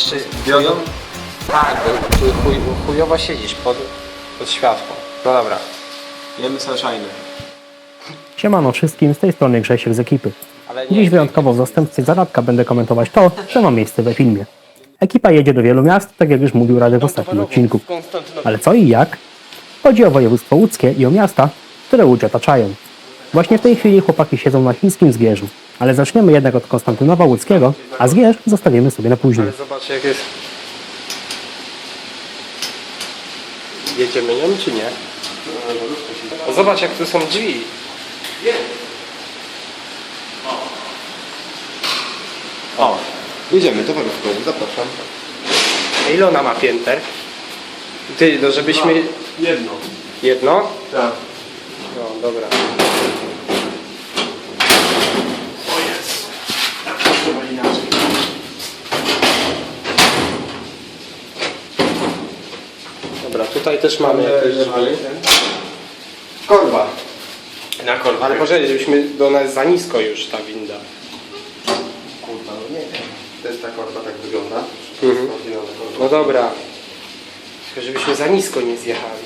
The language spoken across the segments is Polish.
Jeszcze Wiodą? chujo- Tak, bo chuj, chujowo siedzisz pod, pod światło. No dobra. Jemy sunshine. Siemano wszystkim, z tej strony Grzesiek z ekipy. Ale nie, Dziś wyjątkowo w zastępstwie zaradka będę komentować to, co ma miejsce we filmie. Ekipa jedzie do wielu miast, tak jak już mówił Radek w ostatnim odcinku. Ale co i jak? Chodzi o województwo łódzkie i o miasta, które Łódź otaczają. Właśnie w tej chwili chłopaki siedzą na chińskim Zgierzu. Ale zaczniemy jednak od Konstantynowa Łódzkiego, a Zgierz zostawimy sobie na później. Ale zobacz jak jest. Jedziemy nią czy nie? No zobacz jak tu są drzwi. O, jedziemy, towarówką, zapraszam. A ile ona ma pięter? Ty, no żebyśmy... Jedno. Jedno? Tak. No dobra. Tutaj też mamy jakieś. Korba. Na kolbę. Ale poczekaj, żebyśmy do nas za nisko już ta winda. Kurwa, no nie wiem. To jest ta korba, tak wygląda. Mhm. No dobra. Tylko żebyśmy za nisko nie zjechali.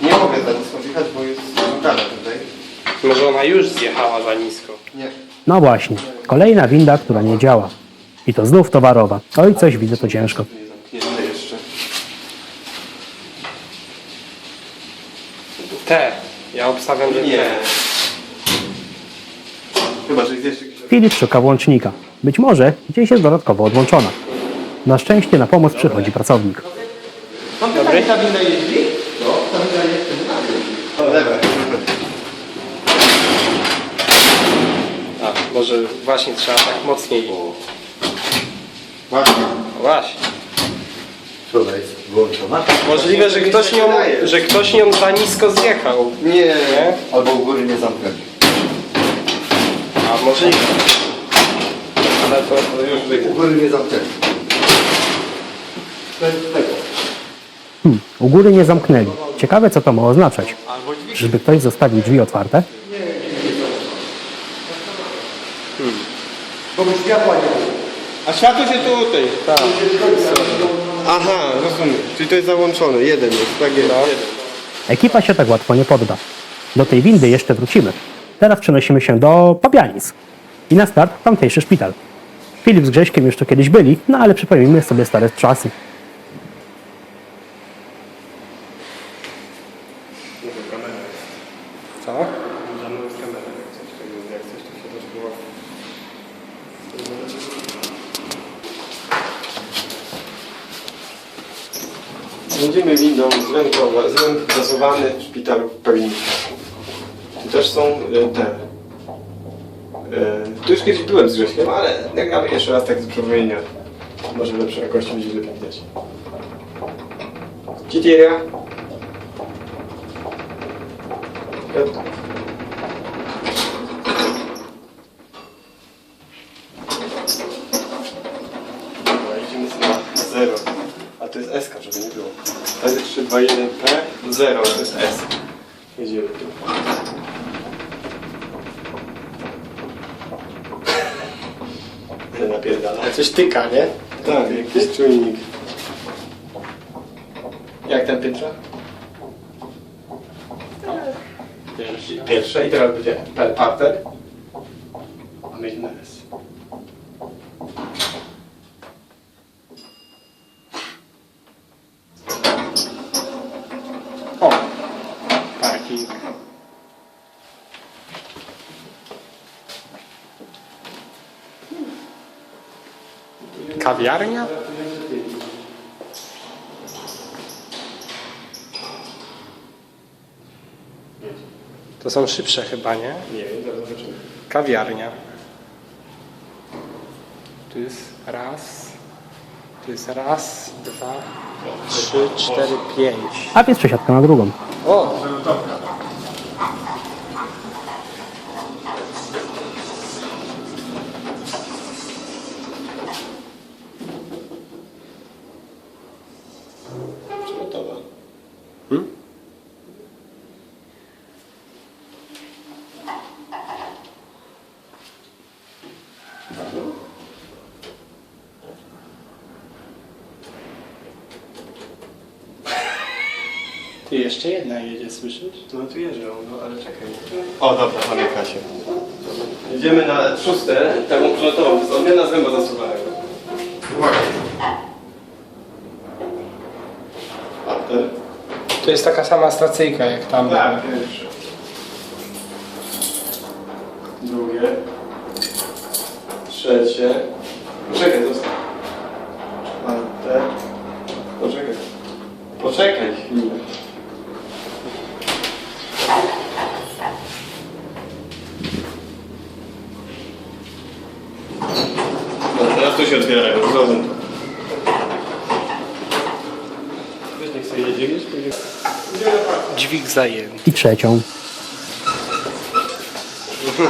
Nie mogę za nisko wjechać, bo jest szukane tutaj. Może ona już zjechała za nisko. Nie. No właśnie, kolejna winda, która nie działa. I to znów towarowa. Oj, coś widzę to ciężko. Nie zamknięte jeszcze. Te. Ja obstawiam, że Nie. te. Chyba, że jest jeszcze jakiś... Filip szuka włącznika. Być może gdzieś jest dodatkowo odłączona. Na szczęście na pomoc przychodzi pracownik. Pan Dobry. ta winda jeździ? No, ta winda jeździ. No, dobra. Może właśnie trzeba tak mocniej. Właśnie. No właśnie. Jest? Wyłączona? Możliwe, że ktoś nią, że ktoś nią za nisko zjechał. Nie. Albo u góry nie zamknęli. A możliwe. Ale to, to już U góry nie zamknęli. Hmm, u góry nie zamknęli. Ciekawe, co to ma oznaczać. Żeby ktoś zostawił drzwi otwarte? A światło się tutaj. Tak. Aha, rozumiem. Czyli to jest załączone. Jeden jest, tak jest. Jeden. Ekipa się tak łatwo nie podda. Do tej windy jeszcze wrócimy. Teraz przenosimy się do Pabianic. I na start tamtejszy szpital. Filip z Grześkiem już tu kiedyś byli, no ale przypomnijmy sobie stare czasy. Co? Będziemy windą zrękowany w szpitalu w Pawlinie. Tu też są e, te. E, tu już kiedyś byłem z Grześkiem, ale nagramy jeszcze raz tak z przypomnienia. Może lepszej jakości będzie lepiej widać. Citeria. Dobra, idziemy sobie na 0. A to jest S, żeby nie było. To jest 3, 2, 1, P, 0, to jest S. Jedziemy tu. Coś tyka, nie? Tak, jakiś czujnik. Jak ten piętra? Pierwsze. I teraz będzie P- parter. A my na S. O! Parking. Kawiarnia? To są szybsze chyba, nie? Nie zobaczymy. Kawiarnia. Tu jest raz. Tu jest raz, dwa, trzy, cztery, pięć. A więc przesiadka na drugą. O! Tu jeszcze jedna jedzie, słyszysz? No tu jeżdżą, no ale czekaj. O dobra, mamy Kasię. Jedziemy na szóste, taką przelotową, to jest odmiana zęba zasuwanego. Uwaga. To jest taka sama stacyjka jak tam. Tak, pierwsze. Drugie. Trzecie. Poczekaj, zostaw. Czwarte. Poczekaj. Poczekaj chwilę. No, się otwierają, zrozum to. Dźwig zajęty. I trzecią.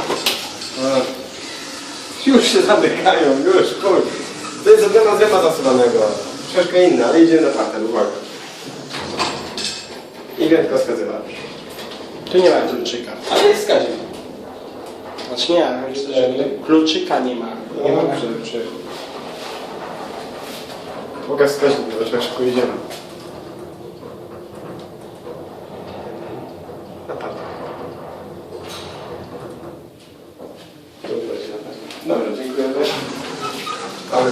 Już się zamykają, już, kur. To jest odmiana zęba zasuwanego. Troszeczkę inna, ale idziemy na parter, uwaga. I wędka wskazywa. Tu nie ma kluczyka. Ale jest wskaźnik. Znaczy nie, że kluczyka nie ma. Nie ma. dobrze, dobrze. Pokaż wskaźnik, zobacz jak szybko jedziemy. Na na parter. Dobra, dziękujemy. Ale.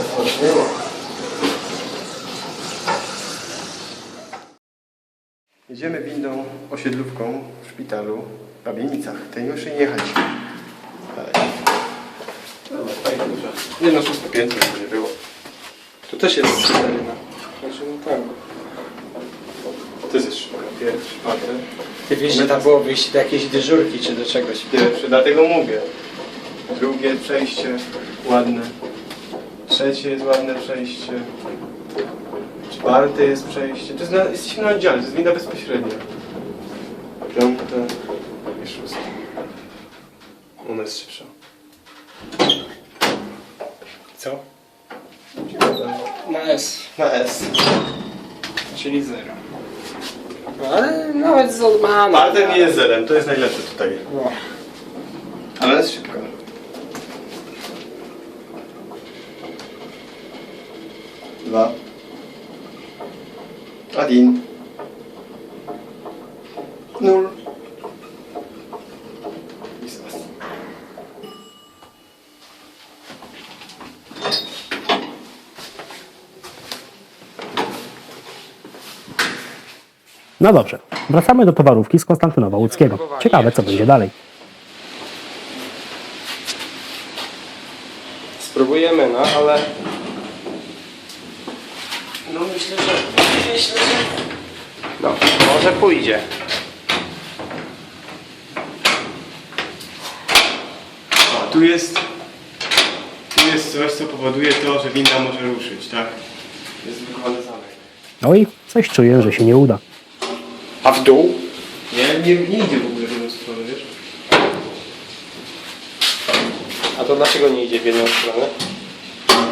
Jedziemy windą osiedlówką w szpitalu w Babienicach. Tej już nie jechać. Dalej. Dobra, fajnie, dobrze. Nie no, szóste piętro nie było. Też jest cysterna. Znaczy no tak. To jest jeszcze pierwszy, czwarty. Ty wiesz, że tam było wyjść do jakiejś dyżurki czy do czegoś. Pierwszy, dlatego mówię. Drugie przejście ładne. Trzecie jest ładne przejście. Czwarte jest przejście. To jest na, jesteśmy na oddziale, to jest winda bezpośrednia. Piąte i szóste. Ona jest szybsza. Co? Na S, Na S. czyli zero. No, ale nawet z odmana. Parter nie jest zerem, to jest najlepsze tutaj. No. Ale jest szybka. Dwa. Один. No dobrze, wracamy do towarówki z Konstantynowa Łódzkiego. Ciekawe, co będzie dalej. Spróbujemy, no ale... No myślę, że... Myślę, że... No, może pójdzie. O, tu jest. Tu jest coś, co powoduje to, że winda może ruszyć, tak? Jest wykonany zamek. Oj, coś czuję, że się nie uda. A w dół? Nie, nie, nie idzie w ogóle w jedną stronę, wiesz? A to dlaczego nie idzie w jedną stronę?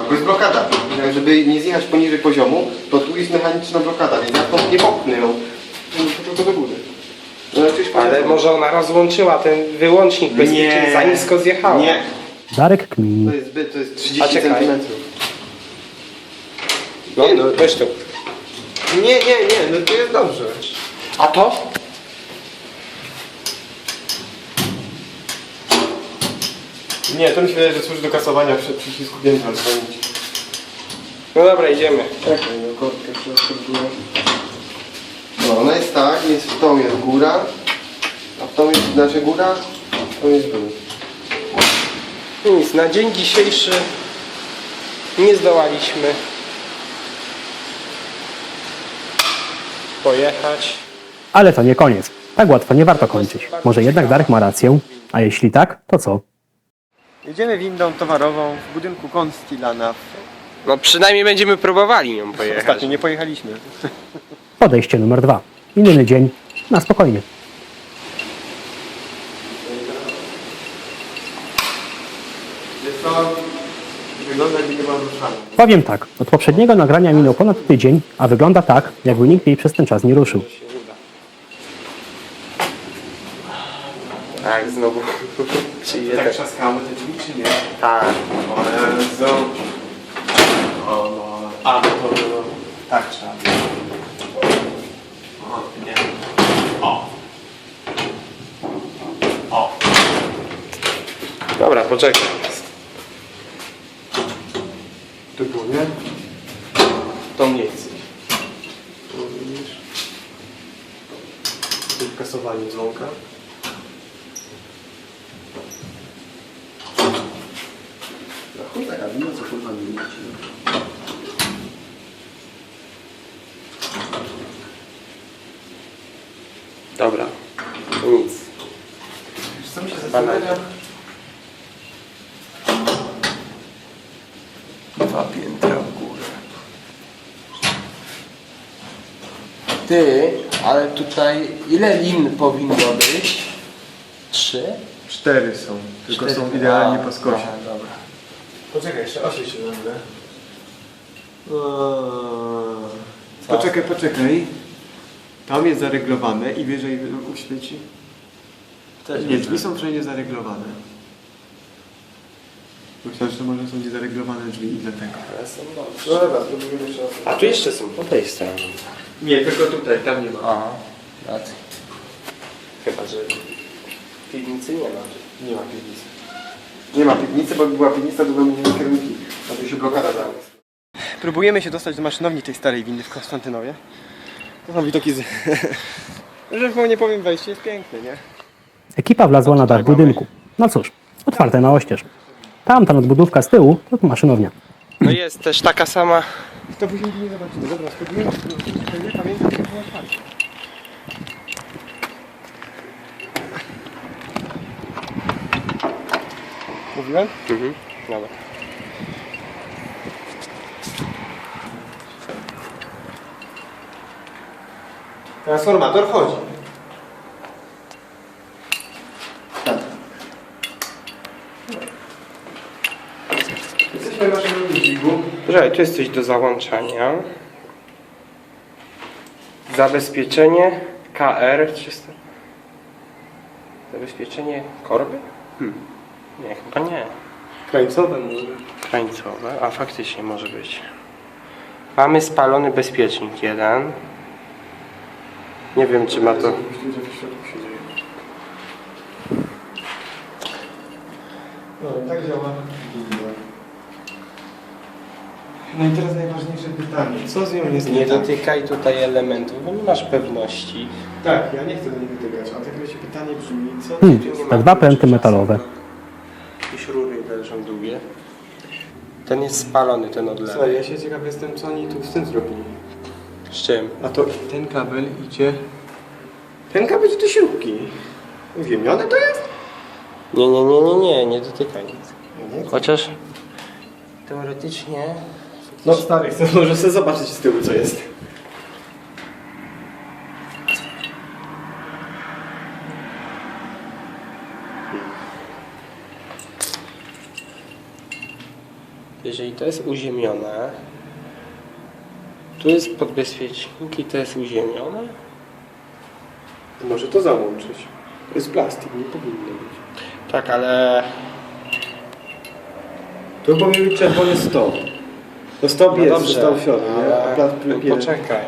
Bo jest blokada. Tak, Żeby nie zjechać poniżej poziomu, to tu jest mechaniczna blokada, więc ja to nie popchnę ją. To, to do góry. No, ale, przecież Ale poziomu- może ona rozłączyła ten wyłącznik bezpieczny, za nisko zjechała. Nie. Darek kmini. To jest zbyt, to jest 30 A czekaj. centymetrów. No, Nie, no. weź tu. Nie, nie, nie, no to jest dobrze. A to? Nie, to mi się wydaje, że służy do kasowania przed przycisku piętra dzwonić. No dobra, idziemy. Czekaj, no kotkę górę. No ona jest tak, jest w tą jest góra, a w tą jest, znaczy góra, a w tą jest dół. Nic, na dzień dzisiejszy nie zdołaliśmy pojechać. Ale to nie koniec. Tak łatwo nie warto kończyć. Może jednak Darek ma rację? A jeśli tak, to co? Jedziemy windą towarową w budynku Konstilana. No przynajmniej będziemy próbowali nią pojechać. Ostatnio nie pojechaliśmy. Podejście numer dwa. Inny dzień. Na spokojnie. Jest to... Wygląda jakby nie była ruszana. Powiem tak, od poprzedniego nagrania minął ponad tydzień, a wygląda tak, jakby nikt jej przez ten czas nie ruszył. Tak, znowu. Czyli tak trzaskały te drzwi, czy nie? Tak. One są... O, no. A, no to było... Tak trzeba. O, nie. O. O. Dobra, poczekaj. Tu było, nie? To nic. Tu widzisz? Kasowanie dzwonka. Kurwa nie widzicie. Dobra. Nic. Co mi się zastanawia? Dwa piętra w górę. Ty, ale tutaj ile lin powinno być? Trzy? Cztery są, tylko Cztery. są idealnie po skosie. aha. Poczekaj, jeszcze osie się nagle. Co? Poczekaj, poczekaj. Tam jest zareglowane i wyżej uświeci. Też Nie, drzwi są wszędzie zareglowane. Myślałem, że może są niezareglowane drzwi i dlatego. Ale są dobrze. No dobra, spróbujemy jeszcze raz. A tu jeszcze są po tej stronie. Nie, tylko tutaj, tam nie ma. Aha. Chyba, że piwnicy nie ma. Nie ma piwnicy. Nie ma piwnicy, bo była piwnica, to były inne kierunki. A tu się blokada dała. Próbujemy się dostać do maszynowni tej starej windy w Konstantynowie. To są widoki z... że nie powiem, wejście jest piękne, nie? Ekipa wlazła na dach budynku. No cóż, otwarte na oścież. Tamta nadbudówka z tyłu to maszynownia. No jest też taka sama. To później nie zobaczymy. Dobra, spróbujemy. Nie pamiętam, jak było otwarte. Mówiłem? Mhm. Dobra. Transformator chodzi. Jesteśmy w naszym dźwigu. Poczekaj, tu jest coś do załączania. Zabezpieczenie KR 300. Zabezpieczenie korby? Hmm. Nie, chyba nie. Krańcowe może. Krańcowe, a faktycznie może być. Mamy spalony bezpiecznik jeden. Nie wiem czy ma to... No tak działa. No i teraz najważniejsze pytanie. Co z nią jest Nie tak? dotykaj tutaj elementów, bo nie masz pewności. Tak, ja nie chcę do niej dotykać, a tak się pytanie brzmi, co Hmm, nie ma? dwa pręty metalowe. Ten jest spalony, ten od Słuchaj, lewej. ja się ciekaw jestem, co oni tu z tym zrobili. Z czym? A to ten kabel idzie... Ten kabel idzie do śrubki. Uziemione to jest? Nie, nie, nie, nie, nie, nie dotykaj. Chociaż teoretycznie No stary, chcę może sobie zobaczyć z tyłu, co jest. Jeżeli to jest uziemione, tu jest podbezpiecznik i to jest uziemione, Może to załączyć. To jest plastik, nie powinno być. tak, ale Tu powinien być czerwony stop. To stop no jest, dobrze, został w środku, nie? A ale no pie- poczekaj.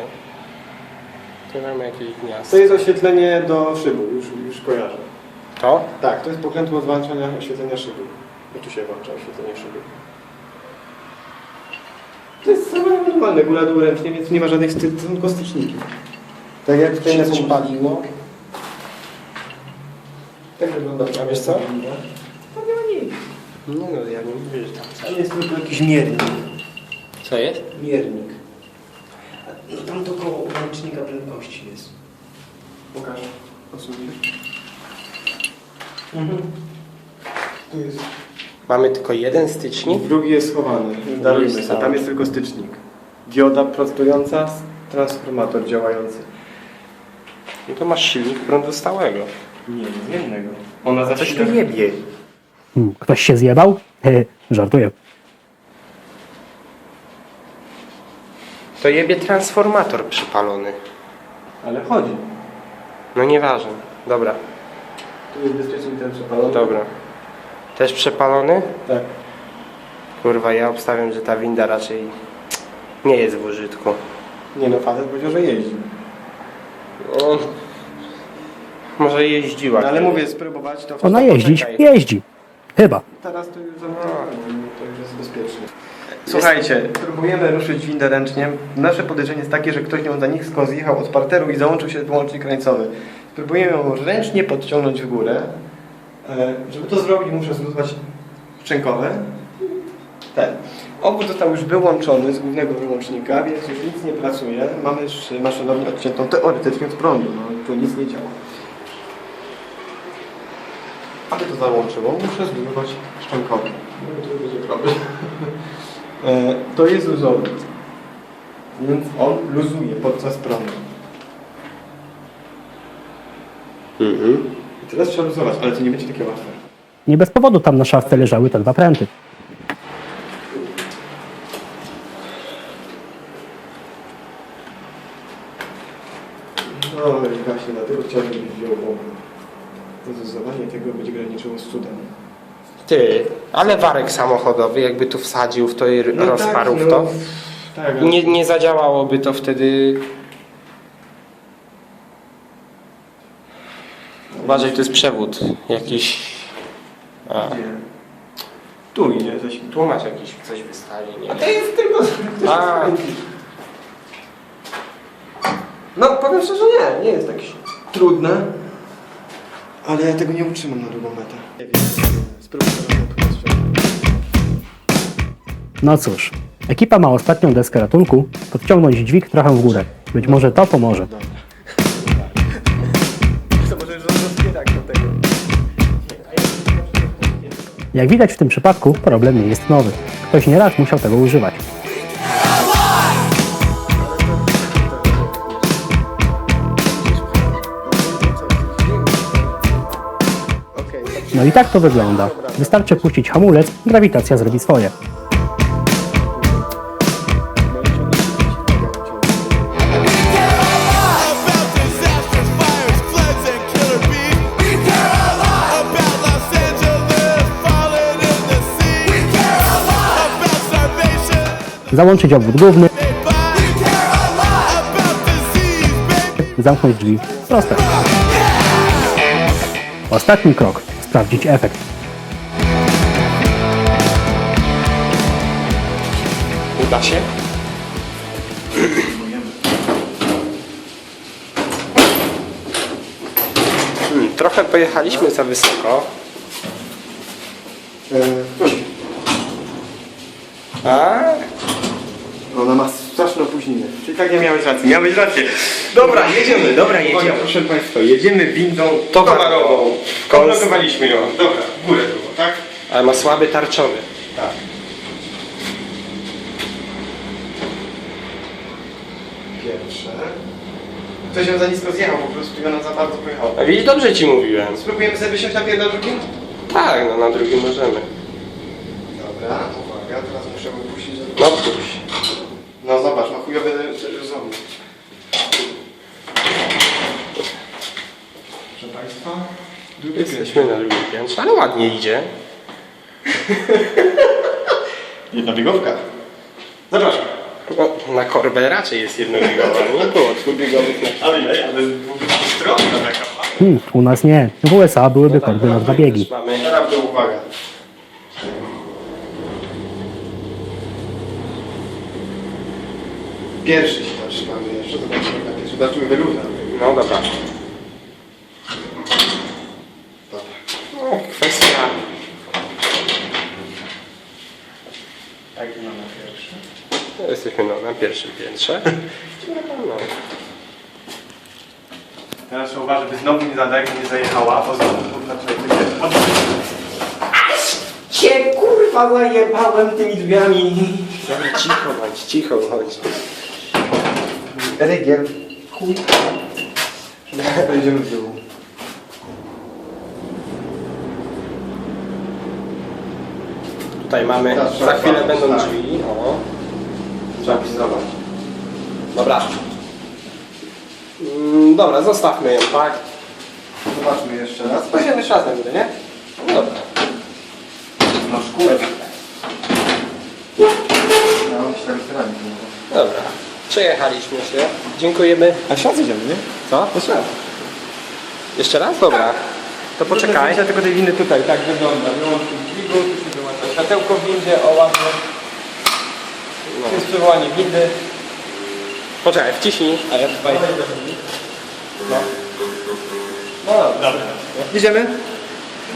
Tu mamy jakieś To gniazdo. jest oświetlenie do szybu, już, już kojarzę. To? Tak, to jest pokrętło od włączania oświetlenia szybu. Bo tu się włącza oświetlenie szybu. To jest normalne, góra dół ręcznie, więc nie ma żadnych tylko styczniki. Tak jak tutaj Się na coś tym- paliło? Tak wygląda. A wiesz co? Tam nie ma nic. No, no ja nie mówię, że tam jest tylko jakiś miernik. Co jest? Miernik. No tam to koło łącznika prędkości jest. Pokażę. Odsuniesz. Mhm. Tu jest. Mamy tylko jeden stycznik. Drugi jest schowany. Darujmy sobie. Tam jest tylko stycznik. Dioda prostująca, transformator działający. No to masz silnik prądu stałego. Nie, zmiennego. Ona Coś tu jebie. Hmm, ktoś się zjebał? He, żartuję. To jebie transformator przypalony. Ale chodzi. No nieważne. Dobra, Tu jest bezpiecznik ten przepalony. dobra. Też przepalony? Tak. Kurwa, ja obstawiam, że ta winda raczej nie jest w użytku. Nie no, facet powiedział, że jeździ. O, może jeździła. No, ale mówię, spróbować to... Ona jeździć, poczekaj. jeździ. Chyba. Teraz to już zamknięte, to już jest bezpieczne. Słuchajcie, próbujemy ruszyć windę ręcznie. Nasze podejrzenie jest takie, że ktoś nią za nisko zjechał od parteru i załączył się wyłącznik krańcowy. Próbujemy ją ręcznie podciągnąć w górę. E, Żeby to zrobić, muszę zluzować szczękowe. Ten. Obóz został już wyłączony z głównego wyłącznika, więc już nic nie pracuje. Mamy już maszynownię odciętą teoretycznie od prądu, no tu nic nie działa. Aby to załączyło, muszę zluzować szczękowe. No to będzie problem. E, to jest luzowy. Więc on luzuje podczas prądu. I teraz trzeba luzować, ale to nie będzie takie łatwe. Nie bez powodu tam na szafce leżały te dwa pręty. No i właśnie dlatego chciałbym, żebyś wziął bombę. Luzowanie tego będzie graniczyło z cudem. Ty, ale warek samochodowy, jakby tu wsadził w to i No rozparł tak, w to. no, Tak, Nie, nie zadziałałoby to wtedy. Uważaj, to jest przewód jakiś. A, Gdzie? Tu idzie coś. tu masz jakiś coś wystali, nie? A to jest tylko... A. No powiem szczerze, nie, nie jest tak trudne. Ale ja tego nie utrzymam na długą metę. No cóż, ekipa ma ostatnią deskę ratunku, podciągnąć dźwig trochę w górę. Być może to pomoże. To może rozpierak do tego. Jak widać w tym przypadku, problem nie jest nowy. Ktoś nieraz musiał tego używać. No i tak to wygląda. Wystarczy puścić hamulec, grawitacja zrobi swoje. Załączyć obwód główny, zamknąć drzwi. Proste. Ostatni krok. Sprawdzić efekt. Uda się? Hmm, trochę pojechaliśmy za wysoko. E, A, Ona ma straszne opóźnienie. Czyli tak nie miałeś racji. Miałeś rację. Dobra, jedziemy. Dobra, jedziemy. Proszę Państwa, jedziemy windą towarową. Komplekowaliśmy ją. Dobra, w górę było, tak? ale ma słaby tarczowy. Tak. Pierwsze. Ktoś ją za nisko zjechał po prostu i ona za bardzo pojechała. A widzisz, dobrze ci mówiłem. Spróbujemy sobie wysiąść na drugim? Tak, no na drugim możemy. Dobra, uwaga, teraz muszę wypuścić. No. No zobacz, ma chujowy zombie. Proszę Państwa, drugi Jesteśmy na drugim piętrze, ale ładnie idzie. Jedna biegowka. Zapraszam. No, na korbel raczej jest jednobiegowa, nie było dwubiegowych na Ale, ale, ale strona taka. Hmm, u nas nie. W USA byłyby korby na dwa biegi. Mamy. Naprawdę uwaga. Pierwszy się zatrzymamy jeszcze, zobaczymy na pierwszy, zobaczymy wyluzę. No. Dobra. No, kwestia. Jaki mamy pierwszy? Jesteśmy no, na pierwszym piętrze. No. Teraz trzeba uważać, by znowu nie zadajka nie zajechała, bo znowu znaczy Cię kurwa zajebałem tymi drzwiami. Dobra, cicho bądź, cicho bądź. Rygiel. Chuj. Wejdziemy w dół. Tutaj mamy, za chwilę będą tak. drzwi. O. Trzeba pilnować. Dobra. Mm, dobra, zostawmy ją, tak? Zobaczmy jeszcze raz. Spojrzymy jeszcze raz na górę, nie? No Dobra. No szkółek. No, że rami Dobra. Przejechaliśmy się. Dziękujemy. A ślad idziemy, nie? Co? To ślad. Jeszcze raz? Dobra. To poczekaj. Tylko tej windy tutaj, tak wygląda. Wyłącznik dźwigu, tu się wyłącza światełko windy, o ładnie. No. Tu jest przywołanie windy. Poczekaj, wciśnij, a ja tutaj... No. No dobra. Idziemy?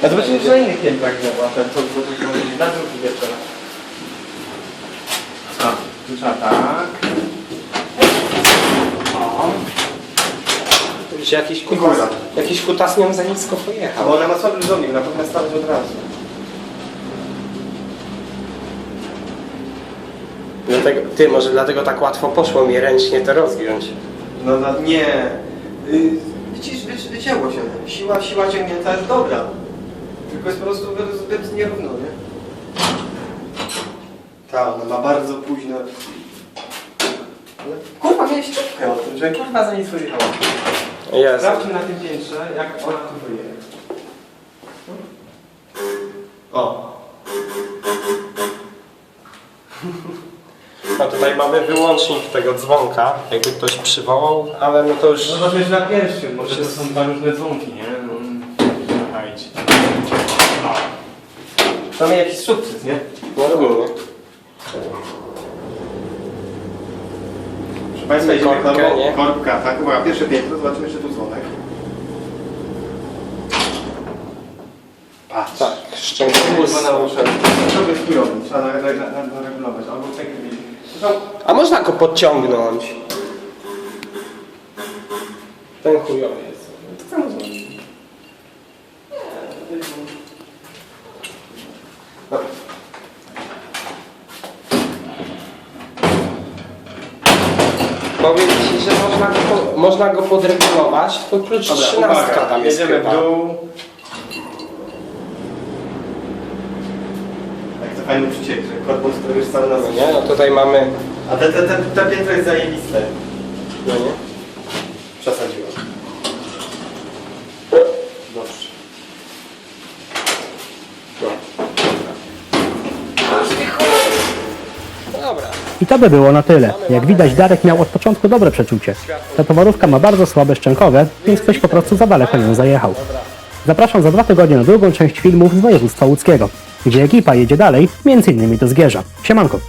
A zobaczymy, czy na innych piętrach działa ten, co powiedzieli, na drugim jeszcze raz. A, tu trzeba tak. Że jakiś kutas, jakiś kutas nią za nisko A pojechał. bo ona ma słaby żołnierz, na pewno stawić od razu. Dlatego, ty, może dlatego tak łatwo poszło mi ręcznie to rozgiąć. No, no nie. Y, Widzisz, wy- wycięło się. Siła, siła ciągnięta jest dobra. Tylko jest po prostu wy- zbyt nierówno, nie? Tak, ona ma bardzo późno. Ale kurwa, miałeś czubkę o tym, że kurwa za nic wyjechała. Jezu. Sprawdźmy na tym piętrze, jak ona tu wyjedzie. O. tutaj mamy wyłącznik tego dzwonka, jakby ktoś przywołał, ale no to już... Zobaczmy na pierwszym, może to są dwa różne dzwonki, nie? No. Słuchajcie. Mamy jakiś sukces, nie? No ogólnie. Proszę Państwa, idziemy korbką, nie? korbka, tak? Uwaga, pierwsze piętro, zobaczymy jeszcze tu dzwonek. Patrz. Tak. To jest chujowy, trzeba na- na- na- naregulować, albo tak A można go podciągnąć. Ten chujowy jest. to samo zrobić. Dobra. Powiem ci, że można go, po- można go podregulować, tylko klucz Dobra, 13 uwaga, tam jest jedziemy chyba. w dół. Fajny przyciek, że korpus to już cały nas... No nie, no tutaj mamy... A te, te, te, te piętro jest zajebiste. No nie? Przesadziłem. Dobrze. Dobra. I to by było na tyle. Jak widać, Darek miał od początku dobre przeczucie. Ta towarówka ma bardzo słabe szczękowe, więc ktoś po prostu za daleko nią zajechał. Zapraszam za dwa tygodnie na drugą część filmów z województwa łódzkiego, gdzie ekipa jedzie dalej, między innymi do Zgierza. Siemanko!